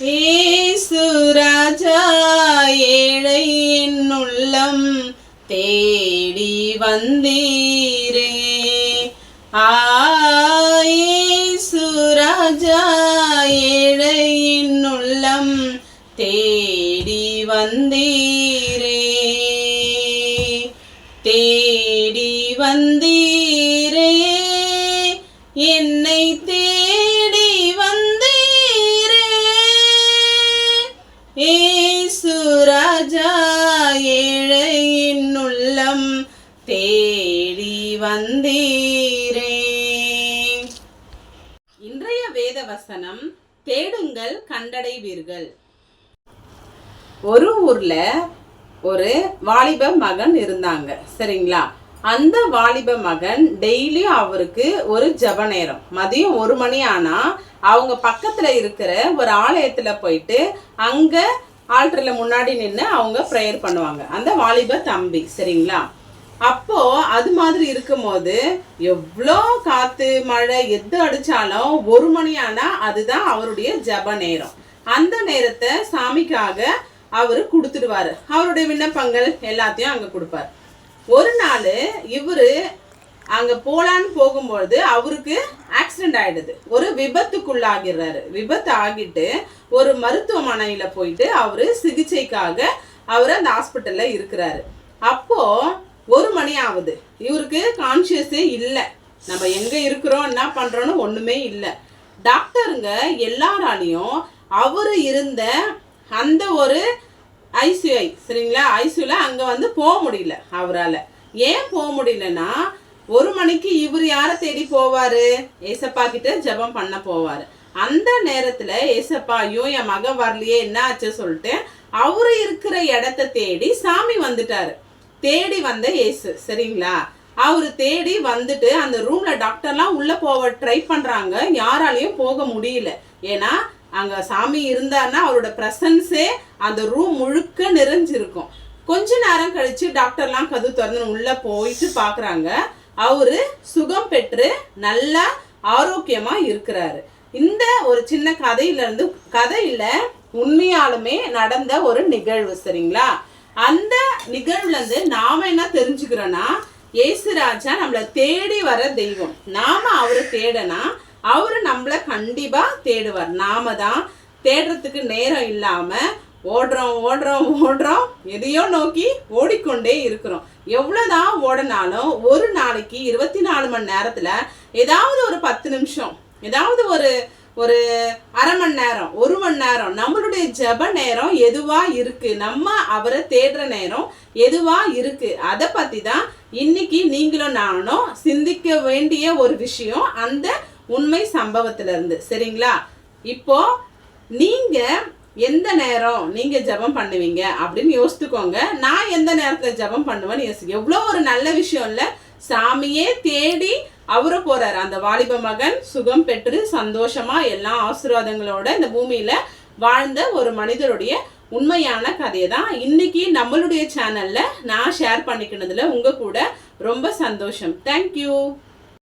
ஏசுராஜா ஏழை என் உள்ளம் தேடி வந்தீரே. ஆசுராஜா ஏழை என் உள்ளம் தேடி வந்தீரே. தேடி வந்தீ ஏழையின் உள்ளம் தேடி வந்தீரே. இன்றைய வேத வசனம் தேடுங்கள் கண்டடைவீர்கள். ஒரு ஊர்ல ஒரு வாலிப மகன் இருந்தாங்க சரிங்களா? அந்த வாலிப மகன் டெய்லியும் அவருக்கு ஒரு ஜப நேரம். மதியம் ஒரு மணி ஆனா அவங்க பக்கத்துல இருக்கிற ஒரு ஆலயத்துல போயிட்டு அங்க ஆல்டரில் முன்னாடி நின்று அவங்க ப்ரேயர் பண்ணுவாங்க. அந்த வாலிப தம்பி சரிங்களா? அப்போ அது மாதிரி இருக்கும்போது எவ்வளோ காற்று மழை எது அடித்தாலும் ஒரு மணி ஆனால் அதுதான் அவருடைய ஜப நேரம். அந்த நேரத்தை சாமிக்காக அவர் கொடுத்துடுவாரு. அவருடைய விண்ணப்பங்கள் எல்லாத்தையும் அங்கே கொடுப்பார். ஒரு நாள் இவர் அங்கே போலான்னு போகும்பொழுது அவருக்கு ஆக்சிடென்ட் ஆகிடுது ஒரு விபத்துக்குள்ளாகிறாரு. விபத்து ஆகிட்டு ஒரு மருத்துவமனையில் போயிட்டு அவர் சிகிச்சைக்காக அவர் அந்த ஹாஸ்பிட்டலில் இருக்கிறாரு. அப்போது ஒரு மணி ஆகுது இவருக்கு கான்சியஸே இல்லை. நம்ம எங்கே இருக்கிறோம் என்ன பண்ணுறோன்னு ஒன்றுமே இல்லை. டாக்டருங்க எல்லாராலையும் அவர் இருந்த அந்த ஒரு ஐசியூஐ சரிங்களா? ஐசியூவில் அங்கே வந்து போக முடியல அவரால். ஏன் போக முடியலன்னா ஒரு மணிக்கு இவர் யாரை தேடி போவாரு? ஏசப்பா கிட்ட ஜெபம் பண்ண போவாரு. அந்த நேரத்துல ஏசப்பா ஐயோ என் மகன் வரலையே என்ன ஆச்சு சொல்லிட்டு அவரு இருக்கிற இடத்த தேடி சாமி வந்துட்டாரு. தேடி வந்த ஏசு சரிங்களா? அவரு தேடி வந்துட்டு அந்த ரூம்ல டாக்டர்லாம் உள்ள போக ட்ரை பண்றாங்க. யாராலையும் போக முடியல. ஏன்னா அங்க சாமி இருந்தாருன்னா அவரோட பிரசன்ஸே அந்த ரூம் முழுக்க நிறைஞ்சிருக்கும். கொஞ்ச நேரம் கழிச்சு டாக்டர்லாம் கது திறந்து உள்ள போயிட்டு பாக்குறாங்க. அவரு சுகம் பெற்று நல்லா ஆரோக்கியமா இருக்கிறாரு. இந்த ஒரு சின்ன கதையில இருந்து கதையில உண்மையாலுமே நடந்த ஒரு நிகழ்வு சரிங்களா? அந்த நிகழ்வுல இருந்து நாம என்ன தெரிஞ்சுக்கிறோம்னா ஏசுராஜா நம்மளை தேடி வர தெய்வம். நாம அவரை தேடனா அவரு நம்மளை கண்டிப்பா தேடுவார். நாம தான் தேடுறதுக்கு நேரம் இல்லாம ஓடுறோம் ஓடுறோம் ஓடுறோம். எதையோ நோக்கி ஓடிக்கொண்டே இருக்கிறோம். எவ்வளோதான் ஓடினாலும் ஒரு நாளைக்கு இருபத்தி நாலு மணி நேரத்தில் ஏதாவது ஒரு பத்து நிமிஷம் ஏதாவது ஒரு ஒரு அரை மணி நேரம் ஒரு மணி நேரம் நம்மளுடைய ஜெப நேரம் எதுவாக இருக்குது நம்ம அவரை தேடுற நேரம் எதுவாக இருக்குது அதை பற்றி தான் இன்னைக்கு நீங்களும் நானும் சிந்திக்க வேண்டிய ஒரு விஷயம் அந்த உண்மை சம்பவத்திலிருந்து. சரிங்களா? இப்போ நீங்கள் எந்த நேரம் நீங்க ஜெபம் பண்ணுவீங்க அப்படின்னு யோசித்துக்கோங்க நான் எந்த நேரத்துல ஜெபம் பண்ணுவேன்னு யோசிக்க எவ்வளோ ஒரு நல்ல விஷயம் இல்லை. சாமியே தேடி அவரு போறாரு. அந்த வாலிப மகன் சுகம் பெற்று சந்தோஷமா எல்லா ஆசீர்வாதங்களோட இந்த பூமியில வாழ்ந்த ஒரு மனிதருடைய உண்மையான கதையை தான் இன்னைக்கு நம்மளுடைய சேனல்ல நான் ஷேர் பண்ணிக்கினதுல உங்க கூட ரொம்ப சந்தோஷம். தேங்க்யூ